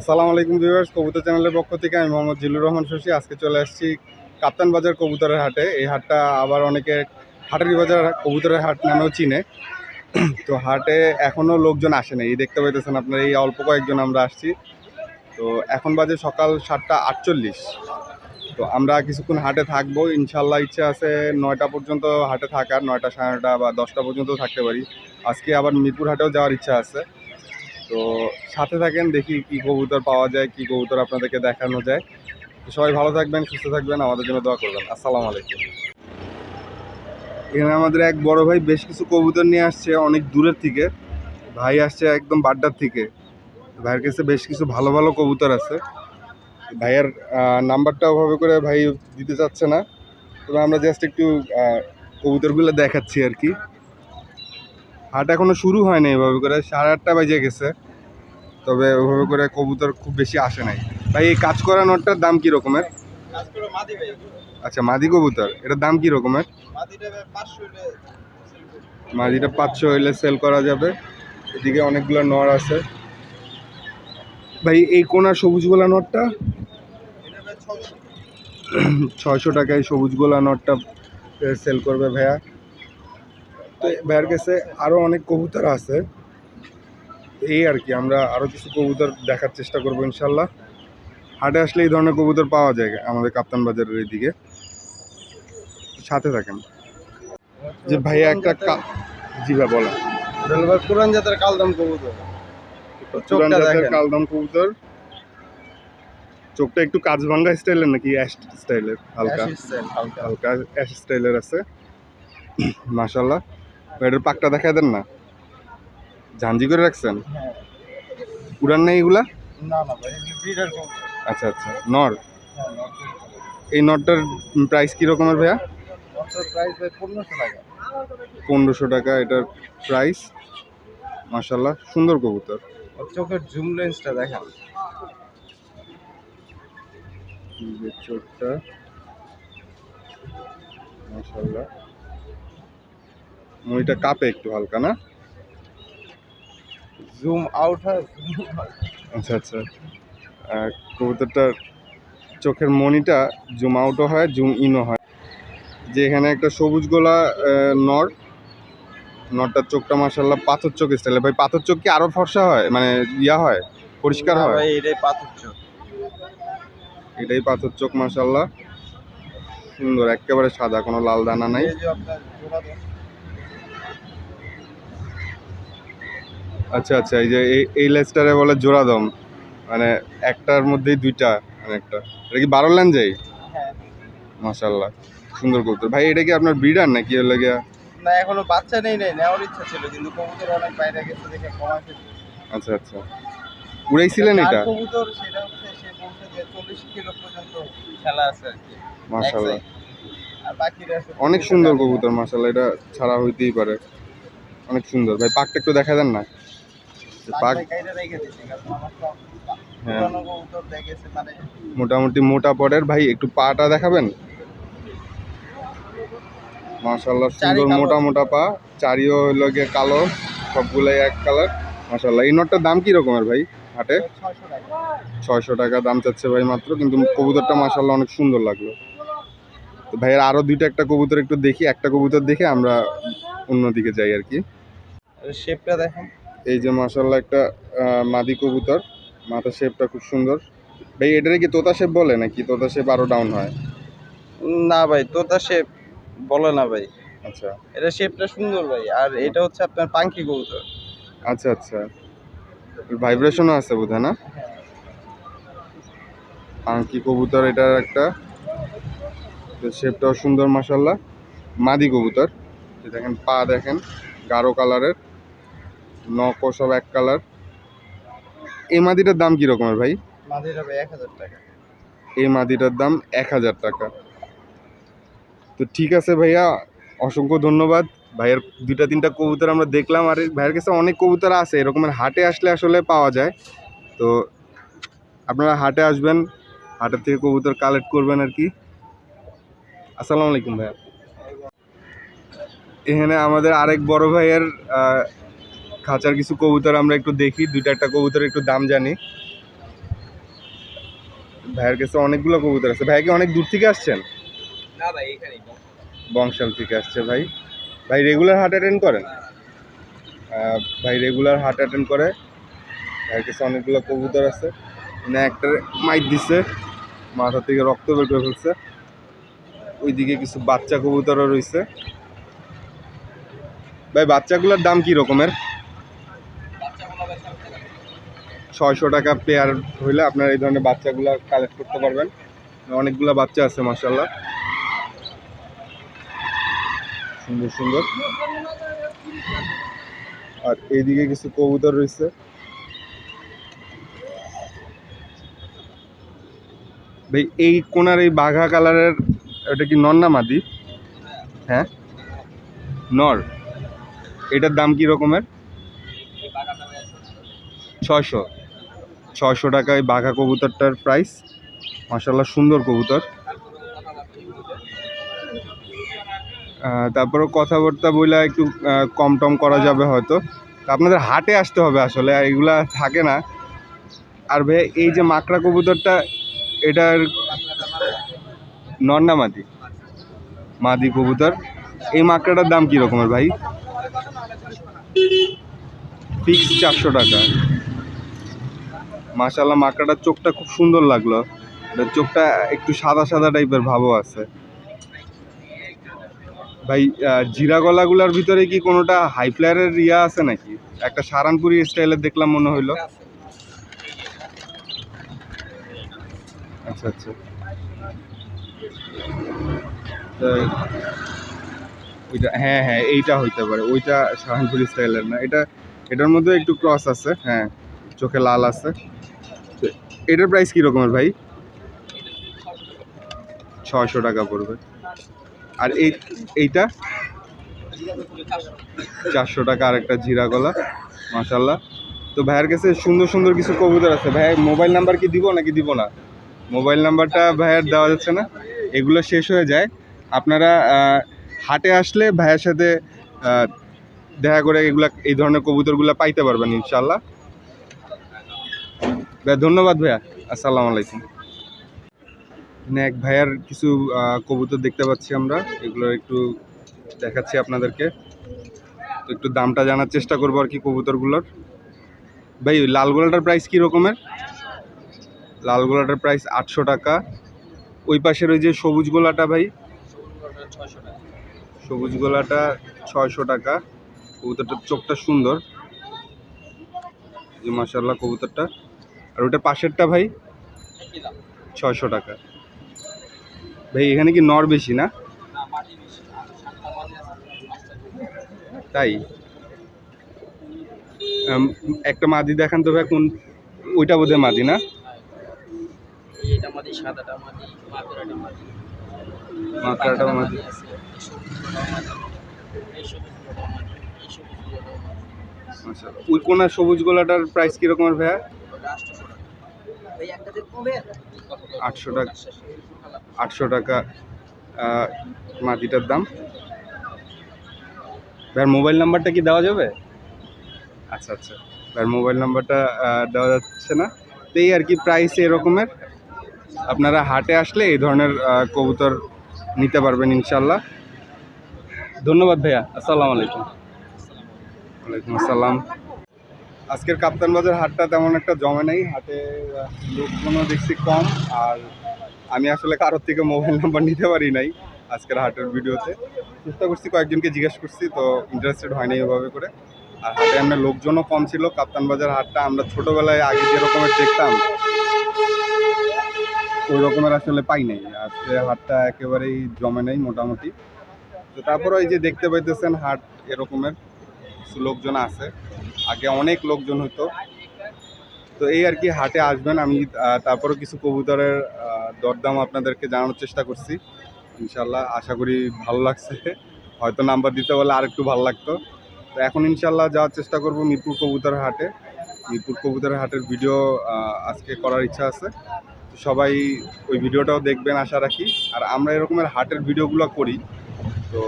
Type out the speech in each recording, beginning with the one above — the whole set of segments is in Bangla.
আসসালামু আলাইকুম ভিউয়ার্স, কবুতর চ্যানেলের পক্ষ থেকে আমি মোহাম্মদ জিল্লুর রহমান শশী। আজকে চলে আসছি কাপ্তান বাজার কবুতরের হাটে। এই হাটটা আবার অনেকে হাটারি বাজার কবুতরের হাট নামেও চিনে। তো হাটে এখনও লোকজন আসে নাই। এই দেখতে পাইতেছেন আপনারা, এই অল্প কয়েকজন আমরা আসছি। তো এখন বাজে সকাল সাতটা আটচল্লিশ। তো আমরা কিছুক্ষণ হাটে থাকব। ইনশাল্লাহ ইচ্ছে আছে নয়টা পর্যন্ত হাটে থাকার, নয়টা সাড়ে নয়টা বা দশটা পর্যন্ত থাকতে পারি। আজকে আবার মিরপুর হাটেও যাওয়ার ইচ্ছা আছে। তো সাথে থাকেন, দেখি কি কবুতর পাওয়া যায়, কি কবুতর আপনাদেরকে দেখানো যায়। তো সবাই ভালো থাকবেন, সুস্থ থাকবেন, আমাদের জন্য দোয়া করবেন। আসসালামু আলাইকুম। এখানে আমাদের এক বড় ভাই বেশ কিছু কবুতর নিয়ে আসছে অনেক দূরের থেকে। ভাই আসছে একদম বাড্ডার থেকে। ভাইয়ের কাছে বেশ কিছু ভালো ভালো কবুতর আছে। ভাইয়ের নাম্বারটা ওভাবে করে ভাই দিতে চাচ্ছে না। তবে আমরা জাস্ট একটু কবুতরগুলো দেখাচ্ছি আর কি। হাট এখনও শুরু হয়নি এভাবে করে সাড়ে আটটা বাজে গেছে। তবে ওভাবে করে কবুতর খুব বেশি আসে নাই। ভাই এই কাজ করা নটটার দাম কি রকমের? আচ্ছা মাদি কবুতর এটার দাম কি রকমের? মাদিটা পাঁচশো হইলে সেল করা। যাবে। এদিকে অনেকগুলো নর আছে। ভাই এই কোনার সবুজ গোলা নটটা ছয়শো। টাকায় সবুজ গোলা নটটা সেল করবে ভাইয়া। তো ভাইয়ার কাছে আরও অনেক কবুতর আছে। এই আর কি আমরা আরও কিছু কবুতর দেখার চেষ্টা করব ইনশাল্লাহ হাটে আসলে এই ধরনের কবুতর পাওয়া যায় আমাদের কাপ্তান বাজারের এইদিকে। সাথে থাকেন। যে ভাইয়া একটা জি ভাই বলেন। কোরআন জাতের কালদম কবুতর। পুরান জাতের কালদম কবুতর। চোখটা একটু কাজ ভাঙ্গা স্টাইলের নাকি অ্যাশ স্টাইলের হালকা। হালকা। অ্যাশ স্টাইলের আছে। মাশাল্লাহ এটার পাকটা দেখায় দেন না? ঝাঞ্জি করে রাখছেন? উড়ান নেই এগুলা। আচ্ছা আচ্ছা নর। এই নটটার প্রাইস কি রকমের ভাইয়া? নরটার price ভাই 1500 টাকা। পনেরোশো টাকা এটার প্রাইস মাশাল্লাহ সুন্দর কবুতর। চোখের জুম লেন্সটা যে চোখটা মাশাল্লাহ মইটা কাপে একটু হালকা না? জুম আউট হয় আচ্ছা আচ্ছা। আর কবুতরটার চোখের মনিটা জুম আউটও হয় জুম ইনও হয়। যে এখানে একটা সবুজ গোলা নর নরটার চোখটা মাসাল্লাহ পাথর চোখ স্টাইলে ভাই পাথর চোখ কি আরও ফর্সা হয়? মানে ইয়া হয়? পরিষ্কার হয়? ভাই এটাই পাথর চোখ। এটাই পাথর চোখ মাসাল্লাহ সুন্দর একেবারে সাদা কোনো লাল দানা নাই। আচ্ছা আচ্ছা এই যে এই- লেজটারে বলে জোড়াদম। মানে একটার মধ্যেই দুইটা মানে একটা। এটা কি বারো লাইন যাই হ্যাঁ। মাসাল্লাহ সুন্দর কবুতর। ভাই এটা কি আপনার ব্রিডার নাকি হলো গিয়া না এখনও বাচ্চা নেই নেই নেওয়ার ইচ্ছা ছিল কিন্তু কবুতর অনেক বাইরে গেছে দেখে কমাই আচ্ছা আচ্ছা। উড়াইছিলেন এটা কবুতর সেটা হচ্ছে সে বলছে যে চল্লিশ কিলো পর্যন্ত খেলা আছে আর কি। অনেক সুন্দর কবুতর মাশাল্লাহ এটা ছাড়া হইতেই পারে। অনেক সুন্দর। ভাই পাকটা একটু দেখা দেন না? মোটামুটি মোটা পরের। ভাই একটু পাটা দেখাবেন? মাশাল্লাহ সুন্দর মোটা মোটা পা। চারিও হইল গিয়ে কালো সবগুলাই এক কালার। মাশাল্লাহ এই নটটার দাম কি রকমের ভাই হাটে? ছয়শো টাকা। ছয়শো টাকা দাম চাচ্ছে ভাই মাত্র কিন্তু কবুতরটা মাশাল্লাহ অনেক সুন্দর লাগল। তো ভাইয়ের আরও দুইটা একটা কবুতর একটু দেখি একটা কবুতর দেখে আমরা অন্যদিকে যাই আর কি। শেপটা দেখেন। এই যে মাশাল্লাহ একটা মাদি কবুতর। মাথার শেপটা খুব সুন্দর। ভাই এটারে কি তোতা শেপ বলে নাকি? তোতা শেপ আরও ডাউন হয়? না ভাই তোতা শেপ বলে না ভাই। আচ্ছা। এটা শেপটা সুন্দর ভাই আর এটা হচ্ছে আপনার পাঙ্কি কবুতর। আচ্ছা আচ্ছা। ভাইব্রেশনও আছে বোধহয় না? পাঙ্কি কবুতর এটার একটা। শেপটাও সুন্দর মাসাল্লাহ মাদি কবুতর। দেখেন পা দেখেন গাঢ় কালারের নখও সব এক কালার। এই মাদিটার দাম কি রকমের ভাই? টাকা। এই মাদিটার দাম এক হাজার টাকা। তো ঠিক আছে ভাইয়া অসংখ্য ধন্যবাদ। ভাইয়ের দুইটা তিনটা কবুতর আমরা দেখলাম আর ভাইয়ের কাছে অনেক কবুতর আছে এরকমের হাটে আসলে আসলে পাওয়া যায়। তো আপনারা হাটে আসবেন হাটের থেকে কবুতর কালেক্ট করবেন আর কি। আসসালামু আলাইকুম ভাইয়া। এখানে আমাদের আরেক বড় ভাইয়ের খাঁচার কিছু কবুতর আমরা একটু দেখি দুইটা একটা কবুতর একটু দাম জানি। ভাইয়ের কাছে অনেকগুলো কবুতর আছে। ভাই কি অনেক দূর থেকে আসছেন? না ভাই এখানেই বংশাল থেকে আসছে ভাই। ভাই রেগুলার হার্ট অ্যাটেন্ড করেন? ভাই রেগুলার হার্ট অ্যাটেন্ড করে। ভাইয়ের কাছে অনেকগুলো কবুতর আছে। না একটা মাইট দিছে। মাথা থেকে রক্ত বের করে ফেলছে। ওইদিকে কিছু বাচ্চা কবুতরও রয়েছে। ভাই বাচ্চাগুলোর দাম কি রকমের? ছয়শো টাকা পেয়ার হইলে আপনার এই ধরনের বাচ্চাগুলো কালেক্ট করতে পারবেন। অনেকগুলো বাচ্চা আছে মাসাল্লাহ সুন্দর সুন্দর। আর এইদিকে কিছু কবুতর রয়েছে। ভাই, এই কোনার এই বাঘা কালারের এটা কি নর না মাদি? হ্যাঁ? নর। এটার দাম কি রকমের? ছয়শো। ছয়শো টাকায় বাঘা কবুতরটার প্রাইস মাসাল্লাহ সুন্দর কবুতর। তারপরে কথাবার্তা বলে একটু কম টম করা যাবে হয়তো। আপনাদের হাটে আসতে হবে আসলে, আর এগুলা থাকে না। আর ভাই এই যে মাকড়া কবুতরটা, এটার নন্না মাদি? মাদি কবুতর। এই মাকড়াটার দাম কি রকমের ভাই? ফিক্স চারশো টাকা। মাশাল্লাহ মাকড়াটার চোখটা খুব সুন্দর লাগল। চোখটা একটু সাদা সাদা টাইপের ভাবও আছে। ভাই জিরা গলাগুলার ভিতরে কি কোনোটা হাই ফ্লায়ারের ইয়া আছে নাকি? একটা সারানপুরি স্টাইলের দেখলাম মনে হইল। আচ্ছা আচ্ছা। ওইটা হ্যাঁ হ্যাঁ এইটা হইতে পারে। ওইটা সাহানপুরি স্টাইলের না। এটা, এটার মধ্যে একটু ক্রস আছে হ্যাঁ চোখে লাল আছে। এটার প্রাইস কী রকমের ভাই? ছয়শো টাকা পড়বে। আর এই, এইটা? চারশো টাকা আর একটা জিরা গলা মাশাল্লাহ তো ভাইয়ের কাছে সুন্দর সুন্দর কিছু কবুতর আছে। ভাই মোবাইল নাম্বার কি দিব নাকি দিব না? মোবাইল নাম্বারটা ভাইয়ের দেওয়া যাচ্ছে না। এগুলো শেষ হয়ে যায়। আপনারা হাটে আসলে ভাইয়ের সাথে দেখা করে এগুলা, এই ধরনের কবুতরগুলো পাইতে পারবেন ইনশাল্লাহ ভাইয়া, ধন্যবাদ ভাইয়া। আসসালামু আলাইকুম। এখানে এক ভাইয়ার কিছু কবুতর দেখতে পাচ্ছি আমরা। এগুলো একটু দেখাচ্ছি আপনাদেরকে। তো একটু দামটা জানার চেষ্টা করব আর কি কবুতরগুলোর। ভাই লাল গোলাটার প্রাইস কী রকমের? লাল গোলাটার প্রাইস আটশো টাকা। ওই পাশের ওই যে সবুজ গোলাটা ভাই? সবুজ গোলাটা ছয়শো টাকা। কবুতরটার চোখটা সুন্দর। মাসাল্লাহ কবুতরটা। আর ওটা পাশেরটা ভাই ছশো টাকা। ভাই, এখানে কি নর বেশি না? তাই? একটা মাদি দেখান তো ভাই, কোন, ওইটা বোধহয় মাদি না? কোনা সবুজ গোলাটার প্রাইস কীরকমের ভাইয়া ওটা আটশোশো টাকা ভাই একটা যে কমে আটশো টাকা আটশো টাকা মাটিটার দাম। ভাইয়ের মোবাইল নাম্বারটা কি দেওয়া যাবে? আচ্ছা আচ্ছা। ভাইয়ের মোবাইল নাম্বারটা দেওয়া যাচ্ছে না। তো এই আর কি প্রাইস এরকমের। আপনারা হাটে আসলে এই ধরনের কবুতর নিতে পারবেন ইনশাল্লাহ ধন্যবাদ ভাইয়া। আসসালামু আলাইকুম। ওয়ালাইকুম আসসালাম। আজকের কাপ্তান বাজার হাটটা তেমন একটা জমে নেই, হাটে লোকজনও দেখছি কম, আর আমি আসলে কারোর থেকে মোবাইল নাম্বার নিতে পারি নাই আজকের হাটের ভিডিওতে। চেষ্টা করছি কয়েকজনকে জিজ্ঞেস করছি, তো ইন্টারেস্টেড হয় নাই এভাবে করে। আর হাটে আমরা লোকজনও কম ছিল, কাপ্তান বাজার হাটটা আমরা ছোটোবেলায় আগে যেরকমের দেখতাম, ওই রকমের আসলে পাই নাই। আজকে হাটটা একেবারেই জমে নেই মোটামুটি। তো তারপরে এই যে দেখতে পাইতেছেন হাট এরকমের। কিছু লোকজন আছে। আগে অনেক লোকজন হতো তো এই আর কি হাটে আসবেন আমি আহ, তারপরেও কিছু কবুতরের দরদাম আপনাদেরকে জানানোর চেষ্টা করছি। ইনশাল্লাহ আশা করি ভালো লাগছে। হয়তো নাম্বার দিতে বলে আর একটু ভালো লাগতো। তো এখন ইনশাল্লাহ যাওয়ার চেষ্টা করব মিরপুর কবুতরের হাটে। মিরপুর কবুতরের হাটের ভিডিও আজকে করার ইচ্ছা আছে। তো সবাই ওই ভিডিওটাও দেখবেন আশা রাখি। আর আমরা এরকমের হাটের ভিডিওগুলো করি। তো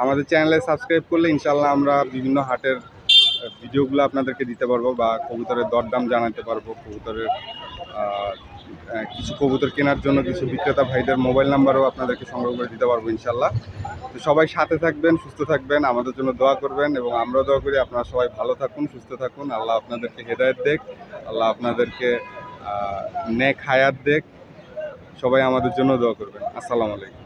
আমাদের চ্যানেলে সাবস্ক্রাইব করলে ইনশাল্লাহ আমরা বিভিন্ন হাটের ভিডিওগুলো আপনাদেরকে দিতে পারব বা কবুতরের দরদাম জানাতে পারব, কবুতরের কিছু কবুতর কেনার জন্য কিছু বিক্রেতা ভাইদের মোবাইল নাম্বারও আপনাদেরকে সংগ্রহ করে দিতে পারব ইনশাল্লাহ তো সবাই সাথে থাকবেন, সুস্থ থাকবেন, আমাদের জন্য দোয়া করবেন এবং আমরাও দোয়া করি আপনারা সবাই ভালো থাকুন, সুস্থ থাকুন। আল্লাহ আপনাদেরকে হেদায়েত দেখ, আল্লাহ আপনাদেরকে নেক হায়াত দেখ। সবাই আমাদের জন্য দোয়া করবেন। আসসালামু আলাইকুম।